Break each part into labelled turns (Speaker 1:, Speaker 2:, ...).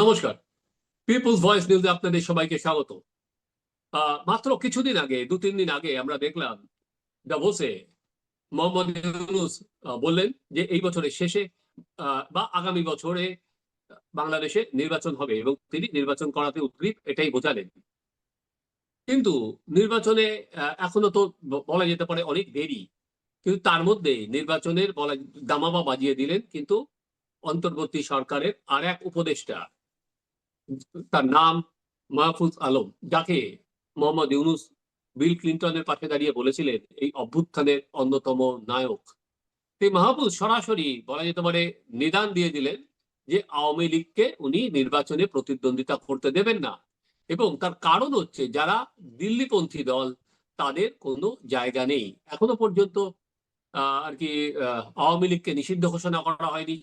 Speaker 1: নমস্কার। People's voice নিউজে আপনাদের সবাইকে স্বাগত। মাত্র কিছুদিন আগে দু তিন দিন আগে আমরা দেখলাম ডাভোসে মোহাম্মদ ইউনুস বললেন যে এই বছরের শেষে বা আগামী বছরে বাংলাদেশে নির্বাচন হবে এবং তিনি নির্বাচন করাতে উদ্গ্রীব এটাই বোঝালেন। কিন্তু নির্বাচনে এখনও তো বলা যেতে পারে অনেক দেরি। কিন্তু তার মধ্যে নির্বাচনের বলা, দামামা বাজিয়ে দিলেন, কিন্তু অন্তর্বর্তী সরকারের আর এক উপদেষ্টা তার নাম মাহফুজ আলম, যাকে মোহাম্মদ ইউনুস বিল ক্লিন্টনের পাশে দাঁড়িয়ে বলেছিলেন, এই অভ্যুত্থানের অন্যতম নায়ক। এই মাহফুজ সরাসরি বলা যেতে পারে নিদান দিয়ে দিলেন যে আওয়ামী লীগকে উনি নির্বাচনে প্রতিদ্বন্দ্বিতা করতে দেবেন না। এবং তার কারণ হচ্ছে যারা দিল্লিপন্থী দল, তাদের কোনো জায়গা নেই। এখনও পর্যন্ত আর কি আওয়ামী লীগকে নিষিদ্ধ ঘোষণা করা হয়নি।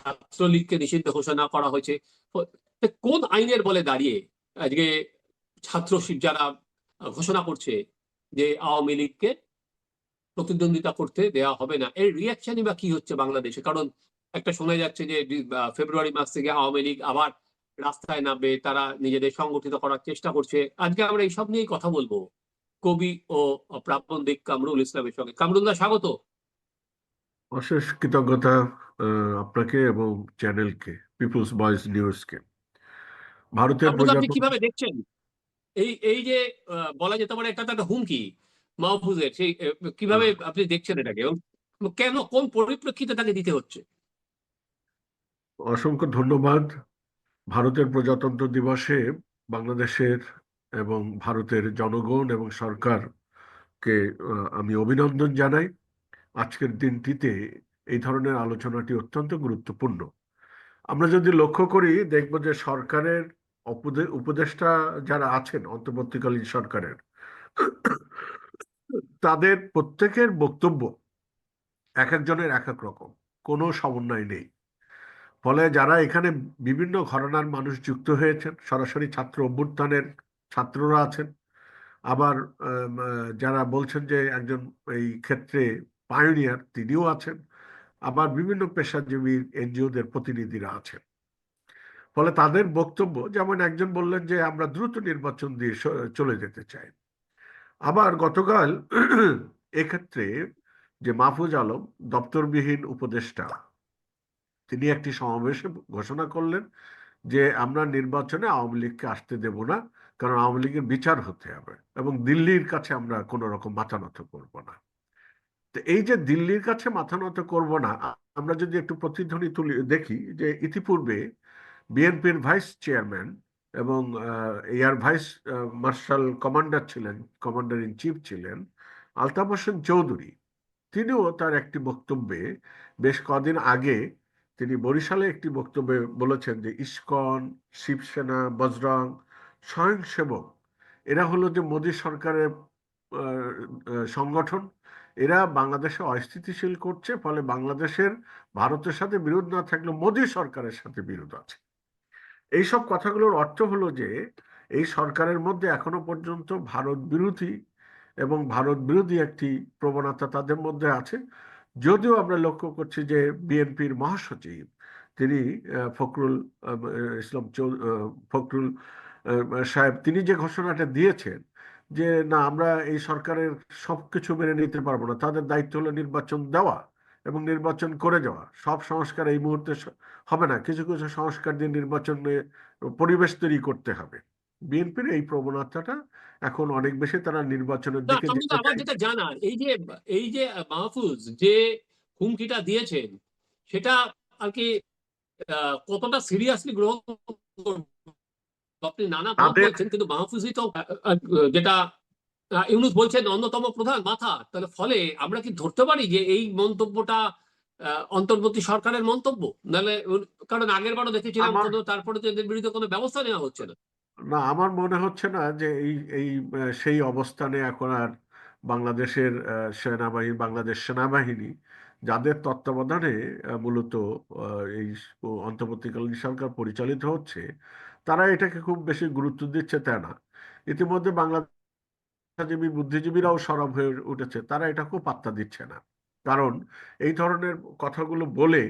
Speaker 1: ছাত্রলীগকে নিষিদ্ধ ঘোষণা করা হয়েছে। কোন আইনের বলে দাঁড়িয়ে আজকে ছাত্র যারা ঘোষণা করছে যে আওয়ামী লীগকে প্রতিদ্বন্দ্বিতা করতে দেওয়া হবে না, এর রিয়াকশনই বা কি হচ্ছে বাংলাদেশে? কারণ একটা শোনা যাচ্ছে যে ফেব্রুয়ারি মাস থেকে আওয়ামী লীগ আবার রাস্তায় নামবে, তারা নিজেদের সংগঠিত করার চেষ্টা করছে। আজকে আমরা এইসব নিয়েই কথা বলব। কবি ও প্রাবন্ধিক কামরুল ইসলামের সঙ্গে। কামরুল্লাহ স্বাগত।
Speaker 2: অশেষ কৃতজ্ঞতা আপনাকে এবং চ্যানেলকে পিপলস ভয়েস নিউজকে ভারতের
Speaker 1: আপনি কীভাবে দেখছেন? এই এই যে বলা যেতে পারে একটা একটা হুমকি মাহফুজের সেই কীভাবে আপনি দেখছেন এটাকে এবং কেন কোন পরিপ্রেক্ষিতে তাকে দিতে হচ্ছে?
Speaker 2: অসংখ্য ধন্যবাদ। ভারতের প্রজাতন্ত্র দিবসে বাংলাদেশের এবং ভারতের জনগণ এবং সরকারকে আমি অভিনন্দন জানাই। আজকের দিনটিতে এই ধরনের আলোচনাটি অত্যন্ত গুরুত্বপূর্ণ। আমরা যদি লক্ষ্য করি, দেখব যে সরকারের উপদেষ্টা যারা আছেন, অন্তর্বর্তীকালীন সরকারের, তাদের প্রত্যেকের বক্তব্য এক একজনের এক এক রকম, কোনো সমন্বয় নেই। ফলে যারা এখানে বিভিন্ন ঘরানার মানুষ যুক্ত হয়েছেন, সরাসরি ছাত্র অভ্যুত্থানের ছাত্ররা আছেন, আবার যারা বলছেন যে একজন এই ক্ষেত্রে পায়োনিয়ার তিনিও আছেন, আবার বিভিন্ন পেশাজীবী এনজিওদের প্রতিনিধিরা আছেন। ফলে তাদের বক্তব্য, যেমন একজন বললেন যে, আমরা দ্রুত নির্বাচন দিয়ে চলে যেতে চাই। আবার গতকাল এক্ষেত্রে যে মাহফুজ আলম, দপ্তরবিহীন উপদেষ্টা, তিনি একটি সমাবেশে ঘোষণা করলেন যে, আমরা নির্বাচনে আওয়ামী লীগকে আসতে দেব না, কারণ আওয়ামী লীগের বিচার হতে হবে এবং দিল্লির কাছে আমরা কোনো রকম মাথা নত করব না। তো এই যে দিল্লির কাছে মাথা নত করব না আমরা যদি একটু প্রতিধ্বনি তুলি, দেখি যে ইতিপূর্বে বিএনপির ভাইস চেয়ারম্যান এবং এয়ার ভাইস মার্শাল কমান্ডার ছিলেন, কমান্ডার ইন চিফ ছিলেন আলতাফ হোসেন চৌধুরী। তিনিও তার একটি বক্তব্যে বেশ কদিন আগে তিনি বরিশালে একটি বক্তব্যে বলেছেন যে ইস্কন, শিবসেনা, বজরং, স্বয়ংসেবক, এরা হলো যে মোদী সরকারের সংগঠন এরা বাংলাদেশে অস্থিতিশীল করছে, ফলে বাংলাদেশের ভারতের সাথে বিরোধ না থাকলে মোদী সরকারের সাথে বিরোধ আছে। এইসব কথাগুলোর অর্থ হলো যে, এই সরকারের মধ্যে এখনও পর্যন্ত ভারত বিরোধী এবং ভারত বিরোধী একটি প্রবণতা তাদের মধ্যে আছে। যদিও আমরা লক্ষ্য করছি যে, বিএনপির মহাসচিব তিনি ফখরুল ইসলাম ফখরুল সাহেব, তিনি যে ঘোষণাটা দিয়েছেন যে না আমরা এই সরকারের সবকিছু মেনে নিতে পারব না। তাদের দায়িত্ব হলো নির্বাচন দেওয়া এবং নির্বাচন করে যাওয়া। সব সংস্কার এই মুহূর্তে হবে না। কিছু কিছু সংস্কার দিয়ে নির্বাচনে পরিবেশ তৈরি করতে হবে। বিএনপির এই প্রবণতাটা এখন অনেক বেশি তারা নির্বাচনের দিকে
Speaker 1: আমার যেটা জানার এই যে এই যে মাহফুজ যে হুমকিটা দিয়েছেন সেটা আর কি কতটা সিরিয়াসলি গ্রহণ? আপনি নানা বলছেন কিন্তু মাহফুজই তো যেটা ইউনুস বলছেন অন্যতম প্রধান মাথা তাহলে ফলে আমরা কি ধরতে পারি যে এই মন্তব্যটা অন্তর্বর্তী সরকারের মন্তব্য? নাহলে কারণ আগের বারও দেখেছিলাম তারপরে তো এদের বিরুদ্ধে কোনো ব্যবস্থা নেওয়া হচ্ছে না।
Speaker 2: না আমার মনে হচ্ছে না যে এই এই সেই অবস্থানে এখন আর বাংলাদেশের সেনাবাহিনী বাংলাদেশ সেনাবাহিনী যাদের তত্ত্বাবধানে মূলত এই অন্তর্বর্তীকালীন সরকার পরিচালিত হচ্ছে তারা এটাকে খুব বেশি গুরুত্ব দিচ্ছে তা না। ইতিমধ্যে বাংলাদেশী বুদ্ধিজীবীরাও সরব হয়ে উঠেছে, তারা এটাকেও পাত্তা দিচ্ছে না। কারণ এই ধরনের কথাগুলো বলে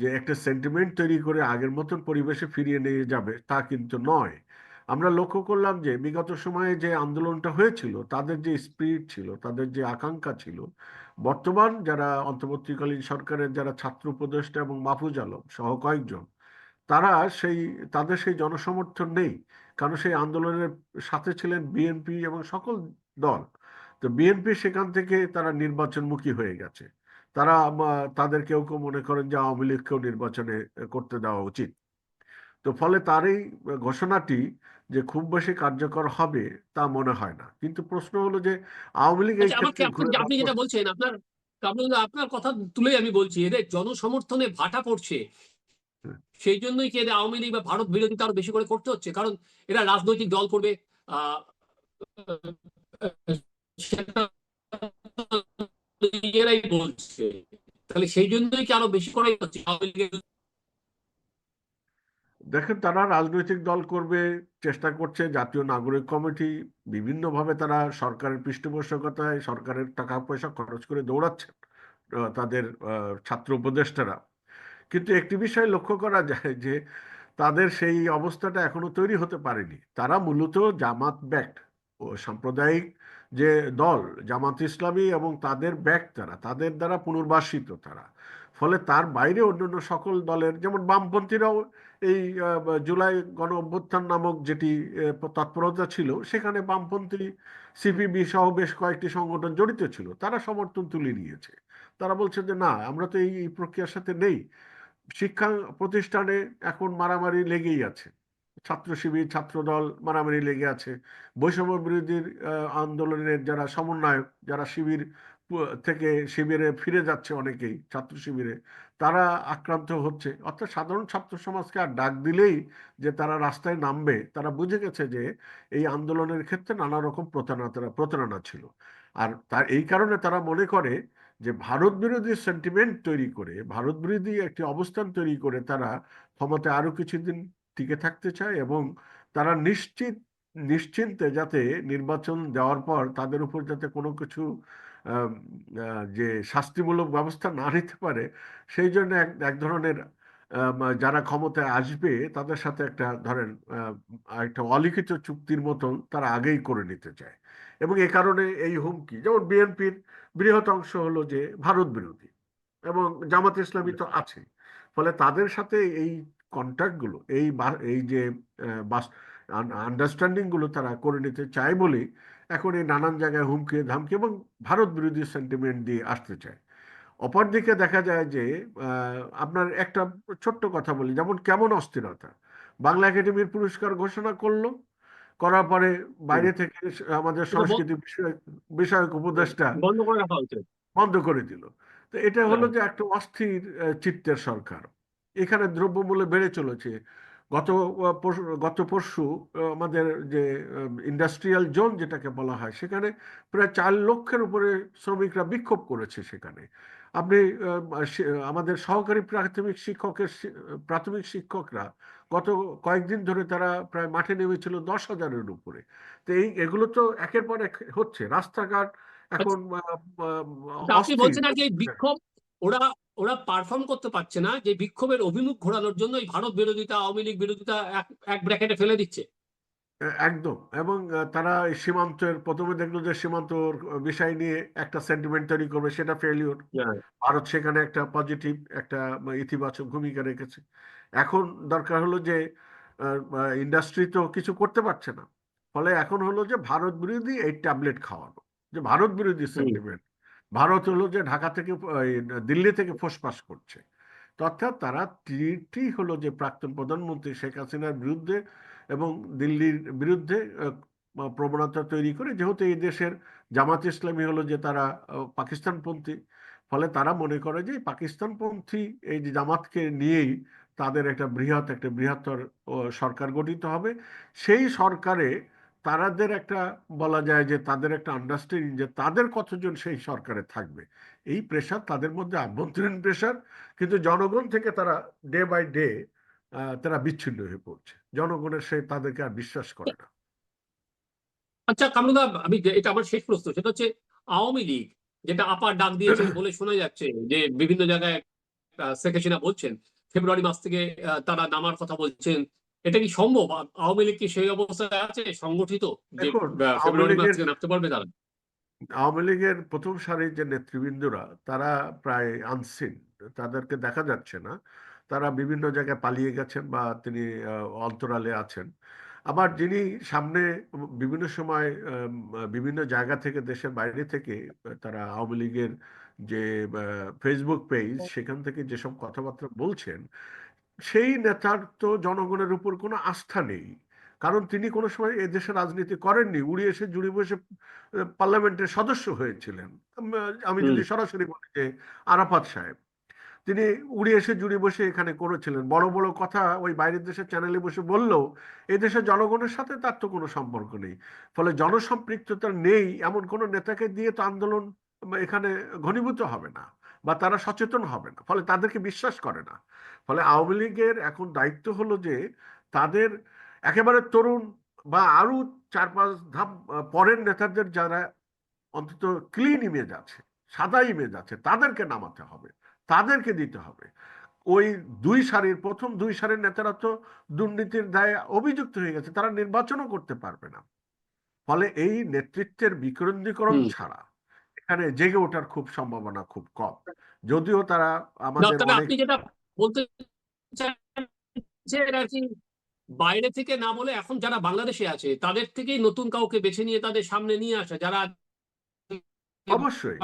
Speaker 2: যে একটা সেন্টিমেন্ট তৈরি করে আগের মতন পরিবেশে ফিরিয়ে নিয়ে যাবে, তা কিন্তু নয়। আমরা লক্ষ্য করলাম যে বিগত সময়ে যে আন্দোলনটা হয়েছিল, তাদের যে স্পিরিট ছিল, তাদের যে আকাঙ্ক্ষা ছিল, বর্তমান যারা অন্তর্বর্তীকালীন সরকারের যারা ছাত্র উপদেষ্টা এবং মাহফুজ আলম সহ কয়েকজন তারা সেই তাদের সেই জনসমর্থন নেই। কারণ সেই আন্দোলনের সাথে ছিলেন বিএনপি এবং সকল দল। তো বিএনপি সেখান থেকে তারা নির্বাচনমুখী হয়ে গেছে। তারা তাদের কেউ কেউ মনে করেন যে আওয়ামী লীগকেও নির্বাচনে করতে দেওয়া উচিত। তো ফলে তার এই ঘোষণাটি যে খুব বেশি কার্যকর হবে তা মনে হয় না। কিন্তু প্রশ্ন হলো যে আওয়ামী লীগ
Speaker 1: আচ্ছা আপনি যেটা বলছেন আপনার আপনার কথা তুলে আমি বলছি এদের জনসমর্থনে ভাটা পড়ছে। সেই জন্যই কি এদের আওয়ামী লীগ বা ভারত বিরোধিতা আরও বেশি করে করতে হচ্ছে? কারণ এরা রাজনৈতিক দল করবে বলছে। তাহলে সেই জন্যই কি আরও বেশি করাই হচ্ছে আওয়ামী লীগের
Speaker 2: দেখেন, তারা রাজনৈতিক দল করবে, চেষ্টা করছে, জাতীয় নাগরিক কমিটি, বিভিন্নভাবে তারা সরকারের পৃষ্ঠপোষকতায় সরকারের টাকা পয়সা খরচ করে দৌড়াচ্ছেন তাদের ছাত্র উপদেষ্টারা। কিন্তু একটি বিষয় লক্ষ্য করা যায় যে তাদের সেই অবস্থাটা এখনও তৈরি হতে পারেনি। তারা মূলত জামাত ব্যাক্ট ও সাম্প্রদায়িক যে দল, জামাত ইসলামী এবং তাদের ব্যাক তারা, তাদের দ্বারা পুনর্বাসিত তারা। ফলে তার বাইরে অন্যান্য সকল দলের, যেমন বামপন্থীরাও এই জুলাই গণ অভ্যুত্থান নামক যেটি তৎপরতা ছিল, সেখানে বামপন্থী সিপিবি সহ বেশ কয়েকটি সংগঠন জড়িত ছিল। তারা সমর্থন তুলে নিয়েছে। তারা বলছে যে, না, আমরা তো এই প্রক্রিয়ার সাথে নেই। শিক্ষা প্রতিষ্ঠানে এখন মারামারি লেগেই আছে। ছাত্র শিবির, ছাত্রদল মারামারি লেগে আছে। বৈষম্য বিরোধীর আন্দোলনের যারা সমন্বয়ক, যারা শিবির থেকে শিবিরে ফিরে যাচ্ছে অনেকেই, ছাত্র শিবিরে, তারা আক্রান্ত হচ্ছে। অর্থাৎ সাধারণ ছাত্র সমাজকে আর ডাক দিলেই যে তারা রাস্তায় নামবে, তারা বুঝে গেছে যে এই আন্দোলনের ক্ষেত্রে নানা রকম প্রতারণা প্রতারণা ছিল। আর তার, এই কারণে তারা মনে করে যে ভারত বিরোধী সেন্টিমেন্ট তৈরি করে, ভারত বিরোধী একটি অবস্থান তৈরি করে তারা ক্ষমতায় আরও কিছুদিন টিকে থাকতে চায় এবং তারা নিশ্চিত, নিশ্চিন্তে যাতে নির্বাচন দেওয়ার পর তাদের উপর যাতে কোনো কিছু যে শাস্তিমূলক ব্যবস্থা না নিতে পারে, সেই জন্য এক এক ধরনের যারা ক্ষমতায় আসবে তাদের সাথে একটা ধরেন একটা অলিখিত চুক্তির মতন তারা আগেই করে নিতে চায়। এবং এ কারণে এই হুমকি যেমন বিএনপির বৃহৎ অংশ হলো যে ভারত বিরোধী এবং জামাত ইসলামী তো আছে। ফলে তাদের সাথে এই কন্ট্যাক্টগুলো এই এই যে আন্ডারস্ট্যান্ডিংগুলো তারা করে নিতে চায় বলেই এখন এই নানান জায়গায় হুমকি ধামকি এবং ভারত বিরোধী সেন্টিমেন্ট দিয়ে আসতে চায়। অপরদিকে দেখা যায় যে আপনার একটা ছোট্ট কথা বলি যেমন কেমন অস্থিরতা? বাংলা একাডেমির পুরস্কার ঘোষণা করল করার পরে বাইরে থেকে আমাদের সংস্কৃতি বিষয়ক বিষয়ক উপদেষ্টা
Speaker 1: বন্ধ করে রাখা
Speaker 2: বন্ধ করে দিল। তো এটা হলো
Speaker 1: হ্যাঁ।
Speaker 2: যে একটা অস্থির চিত্তের সরকার। এখানে দ্রব্যমূল্য বেড়ে চলেছে। গত গত পরশু আমাদের যে ইন্ডাস্ট্রিয়াল জোন যেটাকে বলা হয় সেখানে প্রায় চার লক্ষের উপরে শ্রমিকরা বিক্ষোভ করেছে সেখানে। আপনি আমাদের সহকারী প্রাথমিক শিক্ষকের প্রাথমিক শিক্ষকরা গত কয়েকদিন ধরে তারা প্রায় মাঠে নেমেছিল দশ হাজারের উপরে। তো এই এগুলো তো একের পর এক হচ্ছে। রাস্তাঘাট এখন
Speaker 1: আপনি বলছেন আর বিক্ষোভ ওরা ওরা পারফর্ম করতে পারছে না। যে বিক্ষোভের অভিমুখ ঘোরানোর জন্য এই ভারত বিরোধিতা আওয়ামী লীগ বিরোধিতা এক এক ব্র্যাকেটে ফেলে দিচ্ছে।
Speaker 2: একদম। এবং তারা সীমান্তের প্রথমে দেখল যে সীমান্তর বিষয় নিয়ে একটা সেন্টিমেন্ট তৈরি করবে সেটা ফেলিওর ভারত সেখানে একটা পজিটিভ একটা ইতিবাচক ভূমিকা রেখেছে। এখন দরকার হলো যে ইন্ডাস্ট্রি তো কিছু করতে পারছে না। ফলে এখন হলো যে ভারত বিরোধী এই ট্যাবলেট খাওয়ানো। যে ভারত বিরোধী সেন্টিমেন্ট ভারত হলো যে ঢাকা থেকে দিল্লি থেকে ফোসপাস করছে। অর্থাৎ তারা তীরটি হলো যে প্রাক্তন প্রধানমন্ত্রী শেখ হাসিনার বিরুদ্ধে এবং দিল্লির বিরুদ্ধে প্রবণতা তৈরি করে, যেহেতু এই দেশের জামাত ইসলামী হলো যে তারা পাকিস্তানপন্থী, ফলে তারা মনে করে যে পাকিস্তানপন্থী এই যে জামাতকে নিয়েই তাদের একটা বৃহৎ, একটা বৃহত্তর সরকার গঠিত হবে। সেই সরকারে তারাদের একটা বলা যায় যে তাদের একটা আন্ডারস্ট্যান্ডিং যে তাদের কতজন সেই সরকারে থাকবে। এই প্রেশার তাদের মধ্যে আভ্যন্তরীণ প্রেশার কিন্তু জনগণ থেকে তারা ডে বাই ডে তারা বিচ্ছিন্ন হয়ে পড়ছে। জনগণের সে তাদেরকে আর বিশ্বাস করে না।
Speaker 1: আচ্ছা কামরুদা আমি এটা আমার শেষ প্রশ্ন সেটা হচ্ছে আওয়ামী লীগ যেটা আপার ডাক দিয়েছে বলে শোনা যাচ্ছে যে বিভিন্ন জায়গায় শেখ হাসিনা বলছেন ফেব্রুয়ারি মাস থেকে তারা নামার কথা বলছেন। এটা কি সম্ভব? আওয়ামী লীগ কি সেই অবস্থায় আছে? সংগঠিত? যে ফেব্রুয়ারি মাস থেকে নামতে পারবে তারা?
Speaker 2: আওয়ামী লীগের প্রথম সারির যে নেতৃবৃন্দরা তারা প্রায় আনসিন তাদেরকে দেখা যাচ্ছে না। তারা বিভিন্ন জায়গায় পালিয়ে গেছেন বা তিনি অন্তরালে আছেন। আবার যিনি সামনে বিভিন্ন সময় বিভিন্ন জায়গা থেকে দেশের বাইরে থেকে তারা আওয়ামী লীগের যে ফেসবুক পেজ সেখান থেকে যেসব কথাবার্তা বলছেন সেই নেতার তো জনগণের উপর কোনো আস্থা নেই। কারণ তিনি কোনো সময় এ দেশের রাজনীতি করেননি উড়ে এসে জুড়ে বসে পার্লামেন্টের সদস্য হয়েছিলেন। আমি যদি সরাসরি বলি যে আরাফাত সাহেব। তিনি উড়ে এসে জুড়ে বসে এখানে করেছিলেন। বড় বড় কথা ওই বাইরের দেশের চ্যানেলে বসে বললেও দেশের জনগণের সাথে তার তো কোনো সম্পর্ক নেই। ফলে জনসম্পৃক্ততা নেই এমন কোনো নেতাকে দিয়ে তো আন্দোলন এখানে ঘনীভূত হবে না বা তারা সচেতন হবে না। ফলে তাদেরকে বিশ্বাস করে না। ফলে আওয়ামী লীগের এখন দায়িত্ব হলো যে তাদের একেবারে তরুণ বা আরও চার পাঁচ ধাপ পরের নেতাদের যারা অন্তত ক্লিন ইমেজ আছে, সাদা ইমেজ আছে, তাদেরকে নামাতে হবে। তাদেরকে দিতে হবে। ওই দুই সারির প্রথম দুই সারির নেতারা তো দুর্নীতির দায়ে অভিযুক্ত হয়ে গেছে তারা নির্বাচনও করতে পারবে না। ফলে এই নেতৃত্বের বিকেন্দ্রীকরণ ছাড়া এখানে জেগে ওঠার খুব সম্ভাবনা খুব কম। যদিও তারা আমাদের
Speaker 1: আপনি যেটা বলতে বাইরে থেকে না বলে এখন যারা বাংলাদেশে আছে তাদের থেকেই নতুন কাউকে বেছে নিয়ে তাদের সামনে নিয়ে আসা যারা
Speaker 2: অবশ্যই।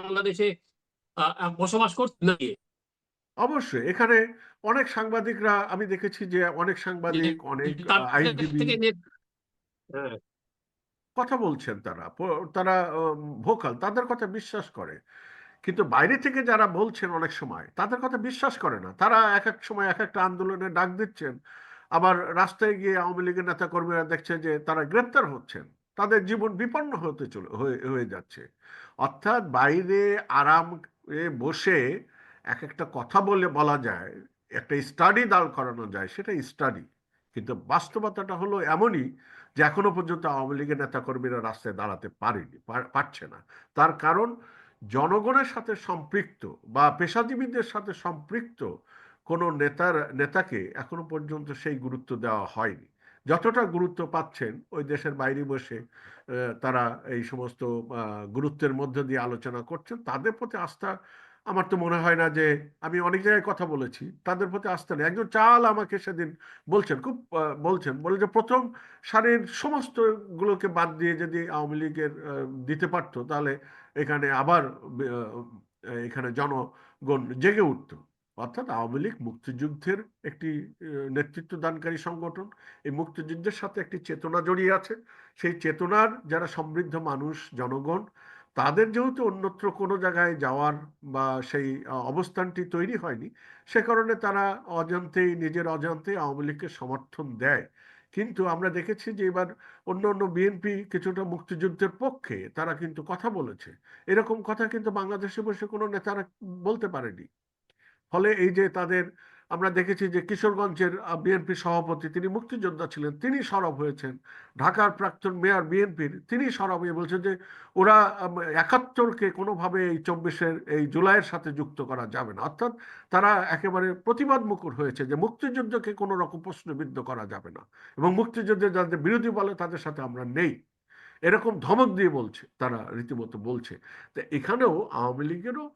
Speaker 1: বাংলাদেশে বসবাস করছে
Speaker 2: অবশ্যই। এখানে অনেক সাংবাদিকরা আমি দেখেছি যে অনেক সাংবাদিক অনেক আইনজীবী
Speaker 1: হ্যাঁ।
Speaker 2: কথা বলছেন তারা। তারা ভোকাল তাদের কথা বিশ্বাস করে। কিন্তু বাইরে থেকে যারা বলছেন অনেক সময় তাদের কথা বিশ্বাস করে না। তারা এক এক সময় এক একটা আন্দোলনে ডাক দিচ্ছেন। আবার রাস্তায় গিয়ে আওয়ামী লীগের নেতা কর্মীরা দেখছে যে তারা গ্রেপ্তার হচ্ছেন। তাদের জীবন বিপন্ন হতে চলে হয়ে যাচ্ছে। অর্থাৎ বাইরে আরাম এ বসে এক একটা কথা বলে বলা যায়, একটা স্টাডি দাঁড় করানো যায়, সেটা স্টাডি কিন্তু বাস্তবতাটা হলো এমনই যে এখনও পর্যন্ত আওয়ামী লীগের নেতাকর্মীরা রাস্তায় দাঁড়াতে পারেনি পারছে না। তার কারণ জনগণের সাথে সম্পৃক্ত বা পেশাজীবীদের সাথে সম্পৃক্ত কোনো নেতার, নেতাকে এখনও পর্যন্ত সেই গুরুত্ব দেওয়া হয়নি। যতটা গুরুত্ব পাচ্ছেন ওই দেশের বাইরে বসে তারা এই সমস্ত গুরুত্বের মধ্য দিয়ে আলোচনা করছেন, তাদের প্রতি আস্থা আমার তো মনে হয় না যে, আমি অনেক জায়গায় কথা বলেছি, তাদের প্রতি আস্থা নেই। একজন চাল আমাকে সেদিন বলছেন, খুব বলছেন, বলে যে প্রথম সারির সমস্ত গুলোকে বাদ দিয়ে যদি আওয়ামী লীগের দিতে পারতো, তাহলে এখানে আবার এখানে জনগণ জেগে উঠতো। অর্থাৎ আওয়ামী লীগ মুক্তিযুদ্ধের একটি নেতৃত্ব দানকারী সংগঠন। এই মুক্তিযুদ্ধের সাথে একটি চেতনা জড়িয়ে আছে। সেই চেতনার যারা সমৃদ্ধ মানুষ, জনগণ, তাদের যেহেতু অন্যত্র কোনো জায়গায় যাওয়ার বা সেই অবস্থানটি তৈরি হয়নি, সে কারণে তারা অজান্তেই, নিজের অজান্তেই আওয়ামী লীগকে সমর্থন দেয়। কিন্তু আমরা দেখেছি যে এবার অন্য অন্য বিএনপি কিছুটা মুক্তিযুদ্ধের পক্ষে তারা কিন্তু কথা বলেছে। এরকম কথা কিন্তু বাংলাদেশে বসে কোনো নেতারা বলতে পারেনি। ফলে এই যে তাদের, আমরা দেখেছি যে কিশোরগঞ্জের বিএনপি সভাপতি তিনি মুক্তিযোদ্ধা ছিলেন, তিনি সরব হয়েছেন। ঢাকার প্রাক্তন মেয়র বিএনপির তিনি সরব হয়ে বলছেন যে ওরা একাত্তরকে কোনোভাবে এই চব্বিশের, এই জুলাইয়ের সাথে যুক্ত করা যাবে না। অর্থাৎ তারা একেবারে প্রতিবাদ মুখর হয়েছে যে মুক্তিযুদ্ধকে কোনো রকম প্রশ্নবিদ্ধ করা যাবে না এবং মুক্তিযুদ্ধের যাদের বিরোধী বলে তাদের সাথে আমরা নেই। এরকম ধমক দিয়ে বলছে, তারা রীতিমতো বলছে। তো এখানেও আওয়ামী লীগেরও,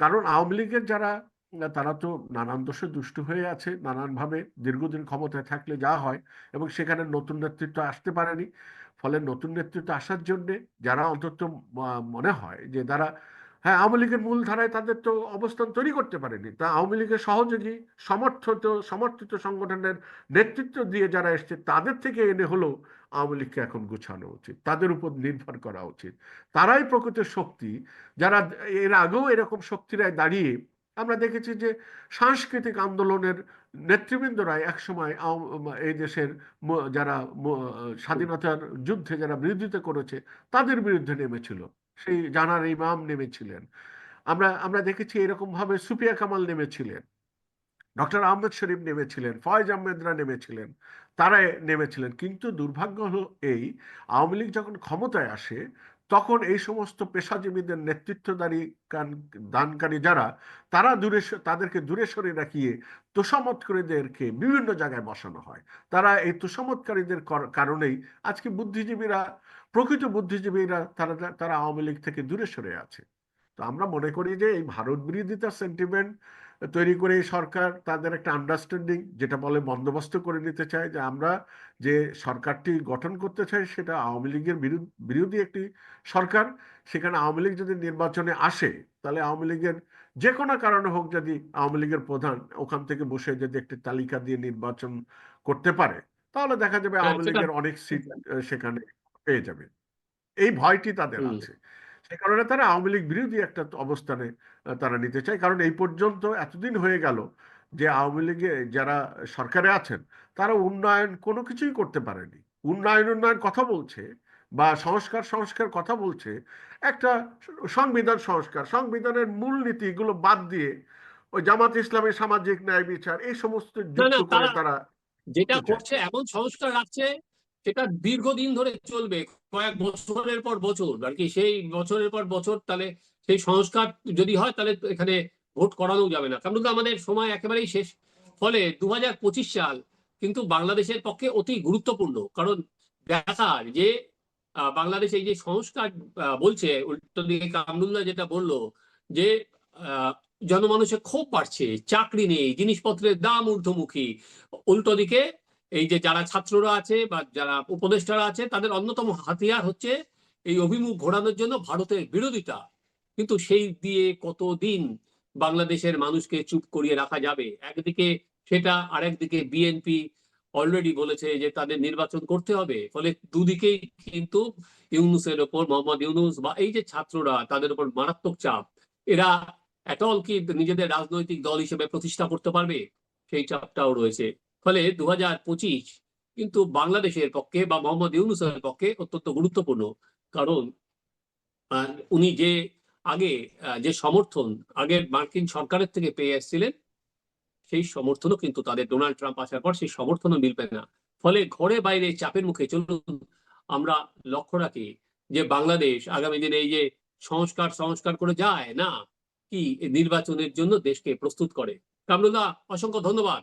Speaker 2: কারণ আওয়ামী লীগের যারা আহ, তারা তো নানান দোষে দুষ্ট হয়ে আছে নানানভাবে দীর্ঘদিন ক্ষমতায় থাকলে যা হয় এবং সেখানে নতুন নেতৃত্ব আসতে পারেনি। ফলে নতুন নেতৃত্ব আসার জন্যে যারা অন্তত মনে হয় যে তারা হ্যাঁ আওয়ামী লীগের মূল ধারায় তাদের তো অবস্থান তৈরি করতে পারেনি। তা আওয়ামী লীগের সহযোগী সমর্থিত সমর্থিত সংগঠনের নেতৃত্ব দিয়ে যারা এসছে তাদের থেকে এনে হলেও আওয়ামী লীগকে এখন গুছানো উচিত। তাদের উপর নির্ভর করা উচিত। তারাই প্রকৃত শক্তি। যারা এর আগেও এরকম শক্তিরায় দাঁড়িয়ে আমরা দেখেছি যে সাংস্কৃতিক আন্দোলনের নেতৃবৃন্দরা একসময় এই দেশের যারা স্বাধীনতার যুদ্ধে যারা বিরোধিতা করেছে, তাদের বিরুদ্ধে নেমেছিল। সেই জানার ইমাম নেমেছিলেন। আমরা আমরা দেখেছি এরকম ভাবে সুপিয়া কামাল নেমেছিলেন। ডক্টর আহমেদ শরীফ নেমেছিলেন, ফয়েজ আহমেদরা নেমেছিলেন তারা নেমেছিলেন। কিন্তু দুর্ভাগ্য হলো এই, আওয়ামী লীগ যখন ক্ষমতায় আসে তখন এই সমস্ত পেশাজীবীদের নেতৃত্বদারী দানকারী যারা, তারা দূরে তাদেরকে দূরে সরে রাখিয়ে তোষামতকারীদেরকে বিভিন্ন জায়গায় বসানো হয়। তারা এই তোষামতকারীদের কারণেই আজকে বুদ্ধিজীবীরা, প্রকৃত বুদ্ধিজীবীরা, তারা তারা আওয়ামী লীগ থেকে দূরে সরে আছে। তো আমরা মনে করি যে এই ভারত বিরোধিতার সেন্টিমেন্ট তৈরি করে এই সরকার তাদের একটা আন্ডারস্ট্যান্ডিং যেটা বলে বন্দোবস্ত করে নিতে চায় যে আমরা যে সরকারটি গঠন করতে চাই সেটা আওয়ামী লীগের বিরোধী একটি সরকার। সেখানে আওয়ামী লীগ যদি নির্বাচনে আসে তাহলে আওয়ামী লীগের যে কোনো কারণে হোক যদি আওয়ামী লীগের প্রধান ওখান থেকে বসে যদি একটি তালিকা দিয়ে নির্বাচন করতে পারে তাহলে দেখা যাবে
Speaker 1: হ্যাঁ,
Speaker 2: আওয়ামী লীগের অনেক সিট সেখানে পেয়ে যাবে। এই ভয়টি তাদের আছে। সে কারণে তারা আওয়ামী লীগ বিরোধী একটা অবস্থানে তারা নিতে চায়। কারণ এই পর্যন্ত এতদিন হয়ে গেল যে আওয়ামী লীগে যারা সরকারে আছেন তারা উন্নয়ন কোনো কিছুই করতে পারেনি। উন্নয়ন উন্নয়ন কথা বলছে বা সংস্কার সংস্কার কথা বলছে। একটা সংবিধান সংস্কার সংবিধানের মূলনীতি এগুলো বাদ দিয়ে ওই জামাত ইসলামের সামাজিক ন্যায় বিচার এই সমস্ত যুক্ত করে
Speaker 1: তারা-
Speaker 2: তারা
Speaker 1: যেটা করছে এমন সংস্কার রাখছে সেটা দীর্ঘদিন ধরে চলবে, কয়েক বছরের পর বছর, আর কি সেই বছরের পর বছর তাহলে সেই সংস্কার যদি হয় তাহলে এখানে ভোট করানো যাবে না। কারণ আমাদের সময় একেবারেই শেষ। ফলে দুহাজার পঁচিশ সাল কিন্তু বাংলাদেশের পক্ষে অতি গুরুত্বপূর্ণ। কারণ দেখার যে বাংলাদেশ এই যে সংস্কার বলছে, উল্টো দিকে কামরুল্লাহ যেটা বলল যে জনমানুষের ক্ষোভ বাড়ছে, চাকরি নেই, জিনিসপত্রের দাম ঊর্ধ্বমুখী। উল্টো দিকে এই যে যারা ছাত্ররা আছে বা যারা উপদেষ্টারা আছে, তাদের অন্যতম হাতিয়ার হচ্ছে এই অভিমুখ ঘোরানোর জন্য ভারতের বিরোধিতা। কিন্তু সেই দিয়ে কতদিন বাংলাদেশের মানুষকে চুপ করিয়ে রাখা যাবে? একদিকে সেটা, আরেকদিকে বিএনপি অলরেডি বলেছে যে তাদের নির্বাচন করতে হবে। ফলে দুদিকেই কিন্তু ইউনুসের ওপর, মোহাম্মদ ইউনুস বা এই যে ছাত্ররা, তাদের উপর মারাত্মক চাপ। এরা এটল কি নিজেদের রাজনৈতিক দল হিসেবে প্রতিষ্ঠা করতে পারবে? সেই চাপটাও রয়েছে। ফলে দু কিন্তু বাংলাদেশের পক্ষে বা মোহাম্মদ ইউনুসের পক্ষে অত্যন্ত গুরুত্বপূর্ণ। কারণ উনি যে আগে যে সমর্থন আগের মার্কিন সরকারের থেকে পেয়ে এসেছিলেন, সেই সমর্থনও কিন্তু তাদের ডোনাল্ড ট্রাম্প আসার পর সেই সমর্থনও মিলবে না। ফলে ঘরে বাইরে চাপের মুখে চলুন, আমরা লক্ষ্য রাখি যে বাংলাদেশ আগামী দিনে এই যে সংস্কার সংস্কার করে যায়, না? কি নির্বাচনের জন্য দেশকে প্রস্তুত করে। কামরুল্লাহ, অসংখ্য ধন্যবাদ।